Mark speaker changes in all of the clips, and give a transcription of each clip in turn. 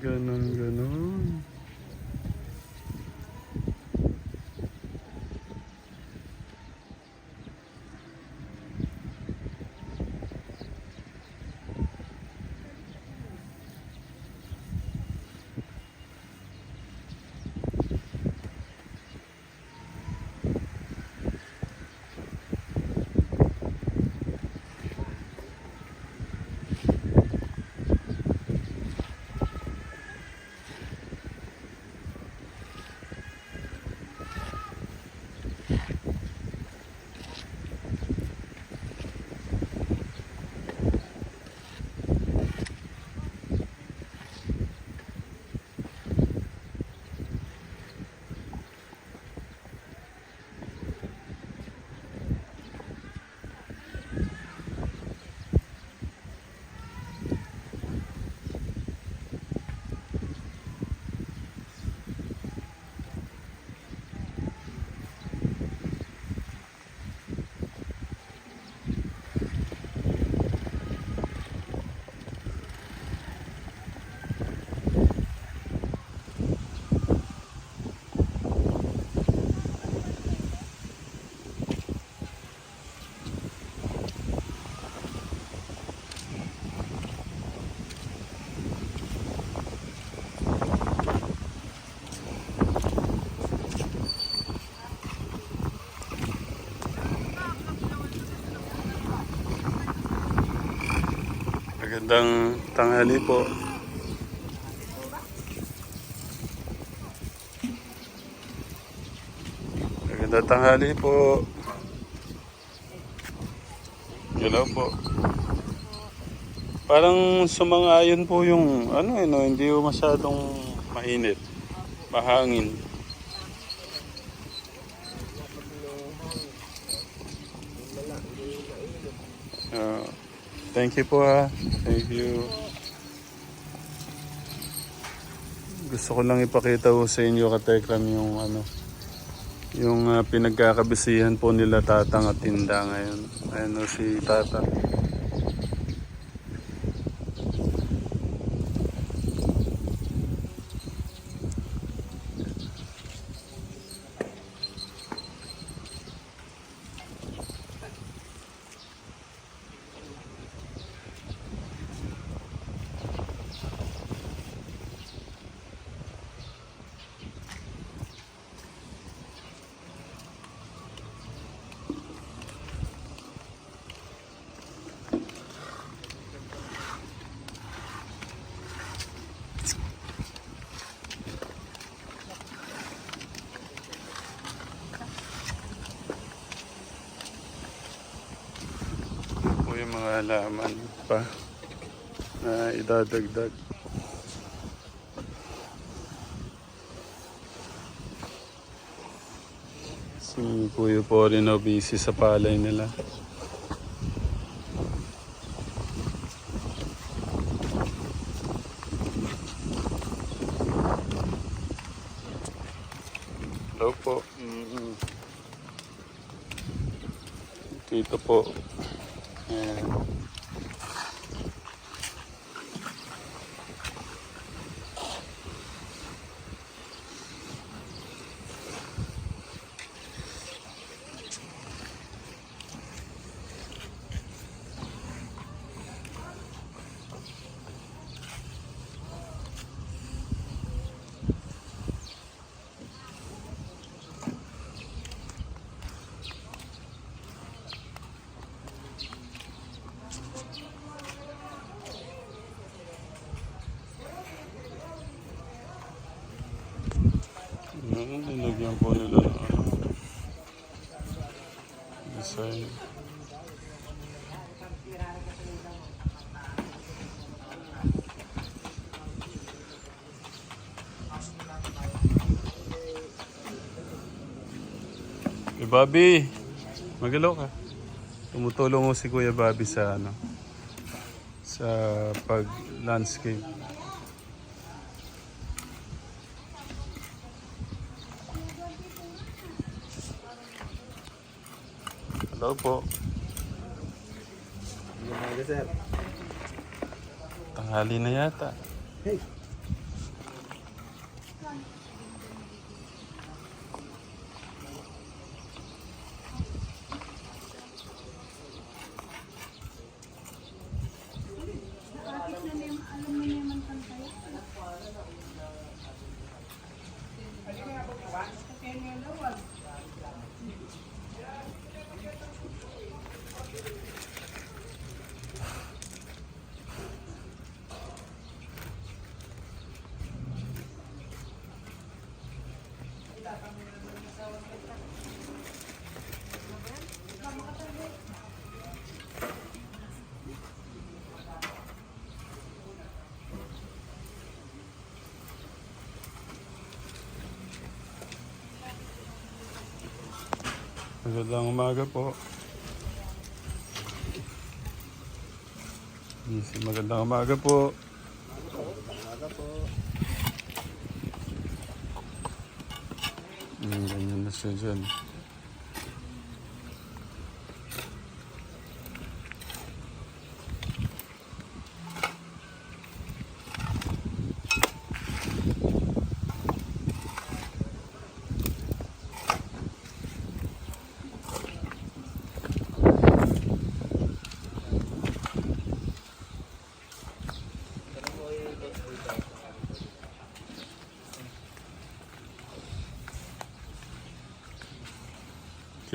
Speaker 1: Ganon, ganon. Magandang tanghali po. Magandang tanghali po. Hello po. Parang sumangayon po yung ano eh, no? hindi masyadong mainit. Mahangin. Ah, thank you po ha. Thank you. Gusto ko lang ipakita po sa inyo katekram yung ano yung ah, pinagkakabisihan po nila tatang at tinda ngayon. Ayan o si tata. Halaman pa na idadagdag. Si Kuya po rin o busy sa palay nila. Hello po. Mm-mm. Dito po. Ayan. Ano, nilagyan po nila ng ano, design. Eh, Bobby, magalaw ka. Tumutulong mo si Kuya Bobby sa ano, sa pag-landscape. Hello po. Tanghali na yata.
Speaker 2: Hey.
Speaker 1: Magandang umaga po. Magandang umaga po. Hmm, ganyan na siya dyan.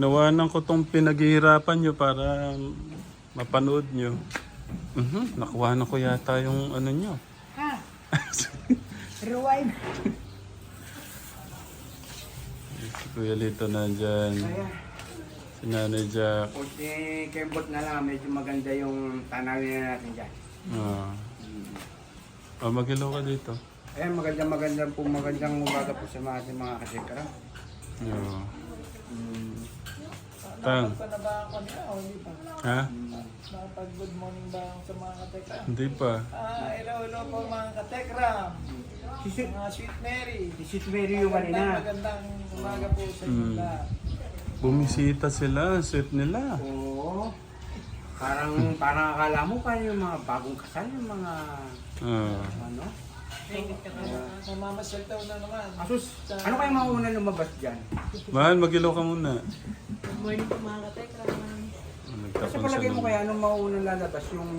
Speaker 1: Kinawanan ko tong pinaghihirapan nyo para mapanood nyo. Mhm, nakuha na ko yata yung ano nyo.
Speaker 2: Ha? Rewind.
Speaker 1: Si Kuya Lito nandyan. Si Nanay Jack.
Speaker 3: Kunti kembot na lang, medyo maganda yung tanawin na natin dyan.
Speaker 1: Ah. Oh, magilaw ka dito.
Speaker 3: Ayan, maganda maganda po, magandang umaga po sa mga ating mga kasikara.
Speaker 1: Yeah. Tang.
Speaker 2: Pa na ba ako nila o hindi pa?
Speaker 1: Ha?
Speaker 2: Nakapag good morning ba ako sa mga katekram?
Speaker 1: Hindi pa.
Speaker 2: Ah, hello, hello po mga katekram.
Speaker 3: Si Sweet,
Speaker 2: Mga sweet Mary.
Speaker 3: si Sweet Mary yung
Speaker 2: Magandang,
Speaker 3: kanina.
Speaker 2: magandang umaga po sa inyo
Speaker 1: Mm.
Speaker 2: lahat.
Speaker 1: Bumisita sila. Sweet nila.
Speaker 3: Oo. Parang, parang akala mo pa yung mga bagong kasal, yung mga,
Speaker 1: Ah.
Speaker 3: ano?
Speaker 2: Sa Mama Shelter na naman.
Speaker 3: Asus, ano kayo mauna lumabas dyan?
Speaker 1: Mahal, magilaw ka muna.
Speaker 2: Good morning po mga katekram.
Speaker 3: Kasi
Speaker 1: Nagtapon
Speaker 3: palagay mo
Speaker 1: ng-
Speaker 3: kaya anong mauna lalabas, yung,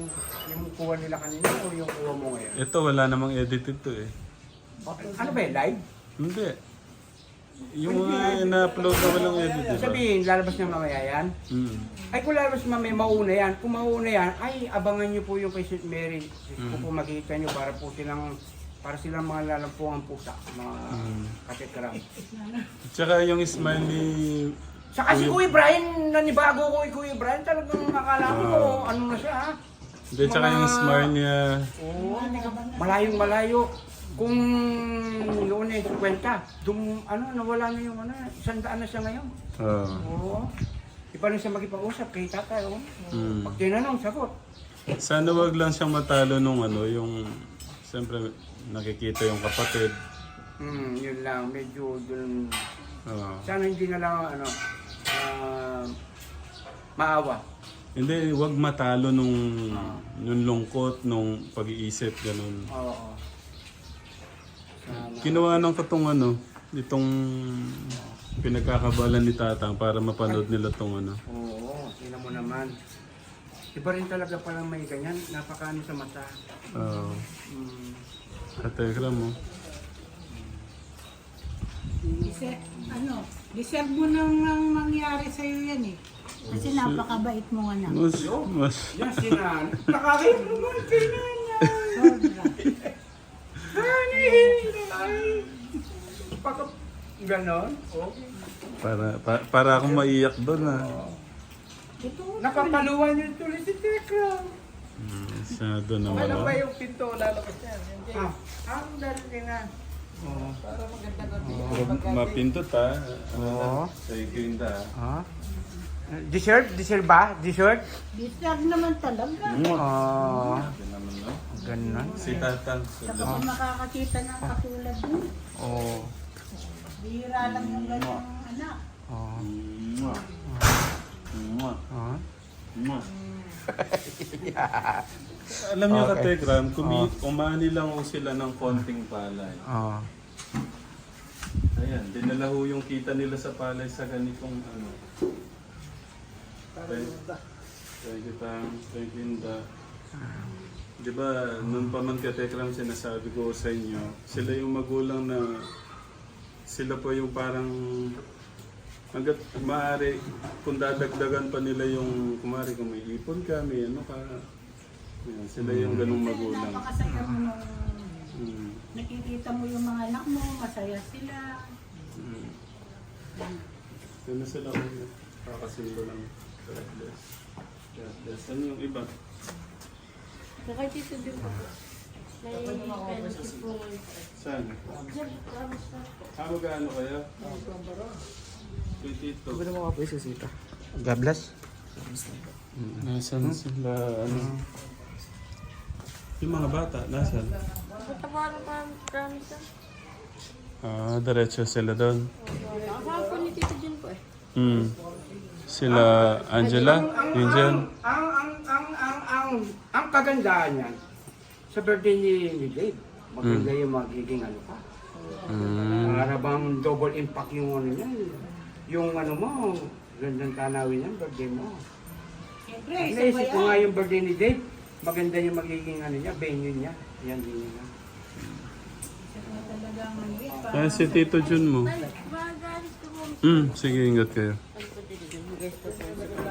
Speaker 3: yung kuha nila kanina o yung kuha mo ngayon?
Speaker 1: Ito, wala namang edited to eh.
Speaker 3: Ano ba yun, live?
Speaker 1: Hindi. Yung uh, na-upload na walang edit, di ba?
Speaker 3: Sabihin, lalabas na mamaya yan?
Speaker 1: Mm.
Speaker 3: Ay kung lalabas mamaya mauna yan, kung mauna yan, ay abangan nyo po yung kay St. Mary. Kung po makikita nyo para po silang para silang mga lalampungan pusa, mga
Speaker 1: Mm.
Speaker 3: katikram.
Speaker 1: Tsaka yung smile ni...
Speaker 3: Saka si Kuya Brian, nanibago ko kay Kuya Brian, talagang akala ko
Speaker 1: Ah.
Speaker 3: ano na siya ha.
Speaker 1: Hindi, tsaka yung smile niya...
Speaker 3: Oo, malayong malayo. Kung noon eh, 50, dum, ano, nawala na yung ano, sandaan na siya ngayon.
Speaker 1: ah,
Speaker 3: Oo. Iba na siya magipag-usap kay tatay. Oh.
Speaker 1: mm.
Speaker 3: Pag tinanong, sagot.
Speaker 1: Sana wag lang siyang matalo nung ano, yung... Siyempre, nakikita yung kapatid.
Speaker 3: Hmm, yun lang, medyo dun,
Speaker 1: Ah.
Speaker 3: sana hindi na lang, ano, ah, maawa.
Speaker 1: Hindi, wag matalo nung, nung lungkot, nung pag-iisip, ganun.
Speaker 3: Oo. Sana.
Speaker 1: Kinuha ko tong ano, itong pinagkakabalan ni Tatang para mapanood nila tong ano.
Speaker 3: Oo, tingnan mo naman. Iba rin talaga palang may ganyan, napakaano sa mata.
Speaker 1: Uh,
Speaker 3: Hmm.
Speaker 1: katekram mo.
Speaker 4: Dise, ano, deserve mo nang, nang mangyari sa'yo yan eh. Kasi napakabait mo anak.
Speaker 1: Mas, mas,
Speaker 3: Yan si Nan. Nakakita naman kay Nanay.
Speaker 4: Sobra.
Speaker 3: Ganon? Okay.
Speaker 1: para, pa, para akong maiyak doon ah.
Speaker 3: Nakapaluan yung tuloy si Tekra.
Speaker 1: Hmm, Masyado naman.
Speaker 2: Ano
Speaker 1: ah.
Speaker 2: ba yung pinto lalabas? Yan.
Speaker 3: Ah, ang dali ka na. Oo.
Speaker 2: Para maganda na
Speaker 1: mapindot ah. Ano
Speaker 3: Oo.
Speaker 1: na? Sa ikinda ah.
Speaker 3: Ha? Dessert? Dessert ba? Dessert?
Speaker 4: deserve naman talaga.
Speaker 3: Oo.
Speaker 1: No?
Speaker 3: Ganon.
Speaker 1: Si Tatang.
Speaker 4: Saka kung makakakita ng katulad mo,
Speaker 3: Oo.
Speaker 4: bihira lang yung ganyang anak.
Speaker 3: Oo. Oo.
Speaker 1: Mwah. Alam niyo ka, Tekram, kumi umani lang ho sila ng konting palay.
Speaker 3: Oo.
Speaker 1: Ayan, dinala ho yung kita nila sa palay sa ganitong ano. Thank, thank you, Tang. Thank you, Inda. Di ba, nung pa man ka Tekram, sinasabi ko sa inyo, sila yung magulang na sila po yung parang hanggat maaari kung dadagdagan pa nila yung kumari kung may ipon ka, may ano ka. Yan, sila yung ganung magulang.
Speaker 4: Napakasaya mo nung
Speaker 1: Mm.
Speaker 4: nakikita mo yung mga anak mo, masaya sila.
Speaker 1: Mm. Ano sila kuya? Kakasundo lang. God bless. God bless. Ano yung iba?
Speaker 5: Nakatito din po. May penalty po.
Speaker 1: Saan?
Speaker 5: Diyan, promise na.
Speaker 1: Ah, magkano kaya? Kay Tito.
Speaker 3: God bless.
Speaker 1: Nasaan sila? Ano? Yung mga bata, nasaan?
Speaker 5: Po ano pa promise na?
Speaker 1: Ah, diretso sila doon.
Speaker 5: Nakasama po ni Tito Jun po eh.
Speaker 1: Hmm. Sila Angela, yun dyan.
Speaker 3: Ang, ang, ang, ang, ang, ang kagandahan niyan, sa birthday ni, ni Dave, maganda yung magiging ano ka.
Speaker 1: Hmm.
Speaker 3: Para bang double impact yung ano niyan. Yung ano mo, gandang tanawin yan, birthday mo.
Speaker 4: Siyempre,
Speaker 3: At
Speaker 4: isa ba
Speaker 3: naisip ko
Speaker 4: yan?
Speaker 3: nga yung birthday ni Dave, maganda yung magiging ano niya, venue niya. Yan din yun.
Speaker 4: Isa ba talaga ang ano yan?
Speaker 1: Ah, si Tito Jun mo. Hmm, sige, ingat kayo.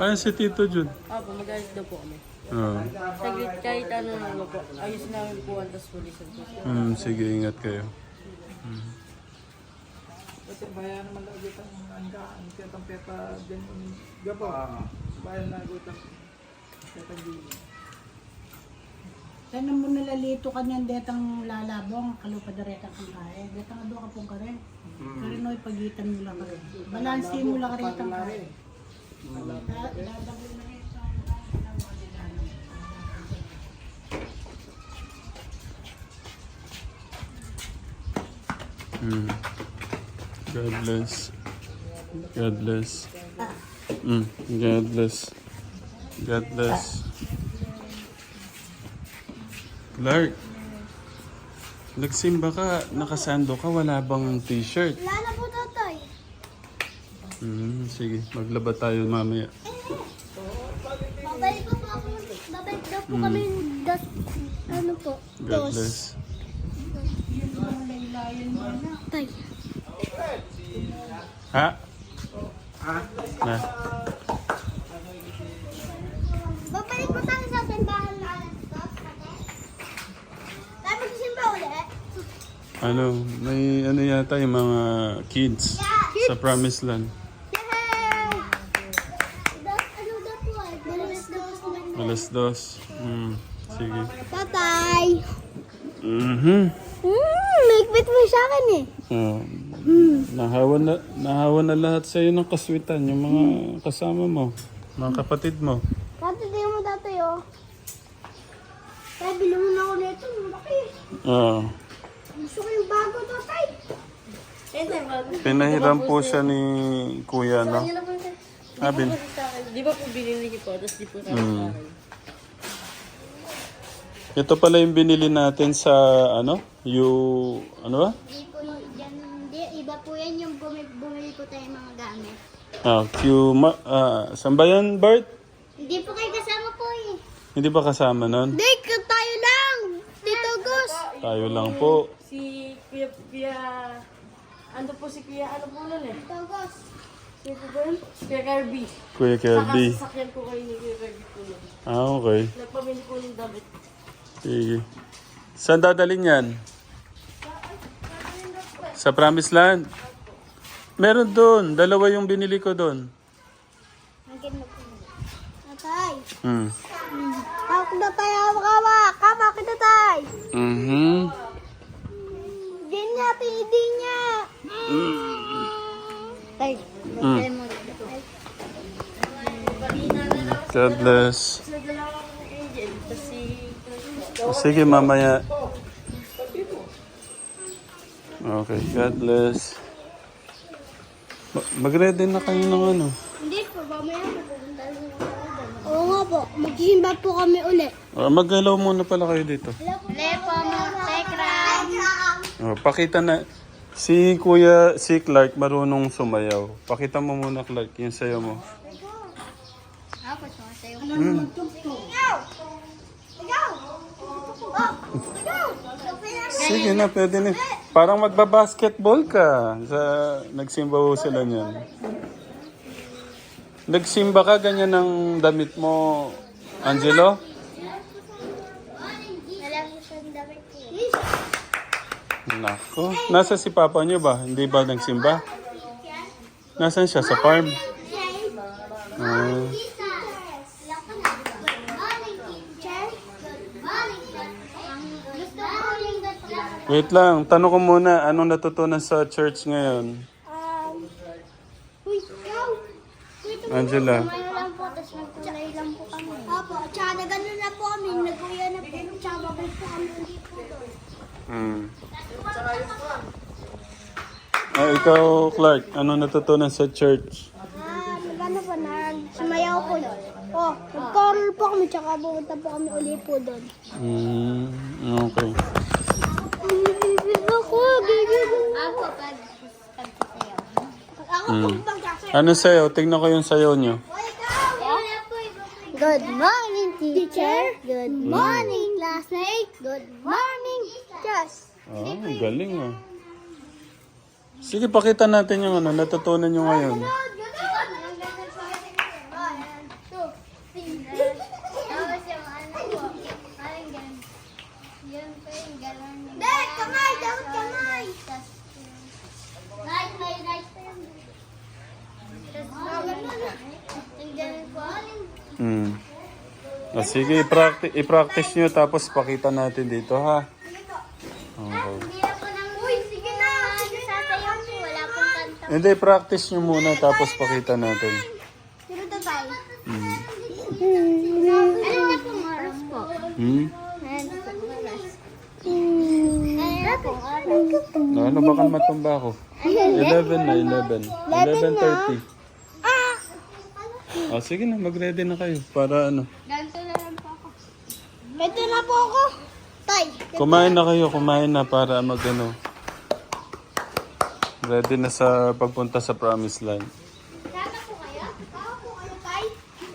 Speaker 1: Ah, si Tito Jun.
Speaker 5: Opo, magalis daw po kami.
Speaker 1: Ah.
Speaker 5: Saglit kahit ano ano po. Ayos namin po ang tas pulisan po.
Speaker 1: Hmm, sige, ingat kayo.
Speaker 2: Kasi bayan naman lang agad ang angka, ang kitang pepa din. Gapo,
Speaker 3: Ah.
Speaker 2: bayan na agad ang pepa din.
Speaker 4: Sana mo nalalito ka niyan detang lalabong, kalupadaretang kang kaya. Detang ado ka pong kare. Karinoy pagitan mo lang kare. Balansi mo lang kare itang kaya. Dadagol na
Speaker 1: God bless. God bless. Hmm. God bless. God bless. Clark, nagsimba ka, nakasando ka, wala bang t-shirt?
Speaker 6: Wala na po, tatay.
Speaker 1: Hmm, sige, maglaba tayo mamaya.
Speaker 6: Babalik po po ako. Babalik daw po kami das, ano po,
Speaker 1: God
Speaker 6: dos.
Speaker 1: bless.
Speaker 6: Tay.
Speaker 1: Ha?
Speaker 3: Ha?
Speaker 1: Na.
Speaker 6: Babalik po tayo sa simbahan na. Tayo magsisimba ulit.
Speaker 1: Ano, may ano yata yung mga kids sa Promised Land.
Speaker 6: Yay! Ano daw po? Alas dos.
Speaker 1: Alas dos. Hmm, sige.
Speaker 6: Tatay.
Speaker 1: Mhm.
Speaker 6: Hmm, nagbit mo sa akin eh.
Speaker 1: Oh, nahawa na nahawa na lahat sa iyo ng kaswitan yung mga kasama mo, mga kapatid mo.
Speaker 6: Tatay, tingnan mo tatay oh. Tay, bilhin mo na ako nito. Laki.
Speaker 1: Oh.
Speaker 6: Gusto ko yung bago tatay.
Speaker 5: Eh, tayo bago.
Speaker 1: Pinahiram po siya ni Kuya, no?
Speaker 5: Ano na po tayo?
Speaker 1: Ah, bin-
Speaker 5: Di ba po binili niyo po, tapos di po sa akin.
Speaker 1: Ito pala yung binili natin sa ano? You ano ba?
Speaker 6: Bumili po mga gamit.
Speaker 1: Ah, Q ma ah, saan ba yan, Bart?
Speaker 6: Hindi po kayo kasama po eh.
Speaker 1: Hindi ba kasama nun?
Speaker 6: Hindi, tayo lang! Dito, Gus!
Speaker 1: Tayo lang po.
Speaker 5: Si Kuya, Kuya, ano po si Kuya, ano po nun eh?
Speaker 6: Dito, Gus!
Speaker 5: Po ba yun? Kuya Kirby.
Speaker 1: Kuya
Speaker 5: Saka
Speaker 1: Kirby.
Speaker 5: sasakyan ko kayo ni Kuya Kirby po nun.
Speaker 1: Ah, okay.
Speaker 5: Nagpamili po ng damit.
Speaker 1: Sige. Saan dadalhin yan? Sa Promised Land? Meron doon. Dalawa yung binili ko doon.
Speaker 6: Mo po. Tatay!
Speaker 1: Hmm.
Speaker 6: Hawak na tayo, hawak, hawak! Hawak kita, tay!
Speaker 1: Mhm.
Speaker 6: Di niya, hindi niya! Tay, tayo mo rin.
Speaker 1: God bless. Sige, mamaya. Okay, God bless. Ma- Mag-ready na kayo ng ano.
Speaker 6: Hindi po, mamaya po pupunta rin ako doon. Oo nga po, magsisimba po kami uli.
Speaker 1: Ah, Mag-hello muna pala kayo dito.
Speaker 6: Uli po, mga tekram!
Speaker 1: Oh, pakita na. Si Kuya, si Clark marunong sumayaw. Pakita mo muna Clark, yung sayo mo.
Speaker 6: Ako,
Speaker 4: magtugtog.
Speaker 6: Ikaw! Ikaw! Oh!
Speaker 1: Sige na, pwede na. Parang magbabasketball ka. Sa, nagsimba ho sila niyan. Nagsimba ka, ganyan ng damit mo, Angelo? Nako. Nasa si papa niyo ba? Hindi ba nagsimba? Nasaan siya? Sa farm? Ah. Wait lang, tanong ko muna, anong natutunan sa church ngayon?
Speaker 6: Uy, ikaw!
Speaker 1: Angela.
Speaker 6: Kumain lang po, tapos nagkulay lang po kami. Opo, tsaka na gano'n na po kami, nagkuya na po, tsaka babay po kami ulit po doon.
Speaker 1: Hmm. Ah, ikaw, Clark, ano natutunan sa church?
Speaker 6: Ah, nagano po, nagsumayaw po. Oh, nag-choral po kami, tsaka pumunta po kami ulit po doon.
Speaker 1: Hmm, okay.
Speaker 6: Ako, pag pagsasayaw. Ako po
Speaker 1: Hmm.
Speaker 6: pagsasayaw.
Speaker 1: Ano sayo? Tingnan ko yung sayo nyo.
Speaker 6: Good morning, teacher. Good morning, classmate. Good morning, class.
Speaker 1: Oh, galing ah. Sige, pakita natin yung ano, natutunan nyo ngayon.
Speaker 6: Dek, kamay! Dapat kamay! Right, may right pa yan. Tapos, ganun. Yung ganun po.
Speaker 1: Hmm. Ah, sige, i-practice, i-practice nyo tapos pakita natin dito ha. Okay.
Speaker 6: Hindi
Speaker 1: practice nyo muna tapos pakita natin. Hmm.
Speaker 6: Ano?
Speaker 1: Hmm?
Speaker 6: Ano
Speaker 1: ano baka matumba ako? 11 na, 11. 11.30.
Speaker 6: Ah!
Speaker 1: Ah, sige na, mag-ready na kayo para ano.
Speaker 6: Ganito na lang po ako. Ganito na po ako. Tay!
Speaker 1: Kumain na kayo, kumain na para mag ano. Ready na sa pagpunta sa promised land.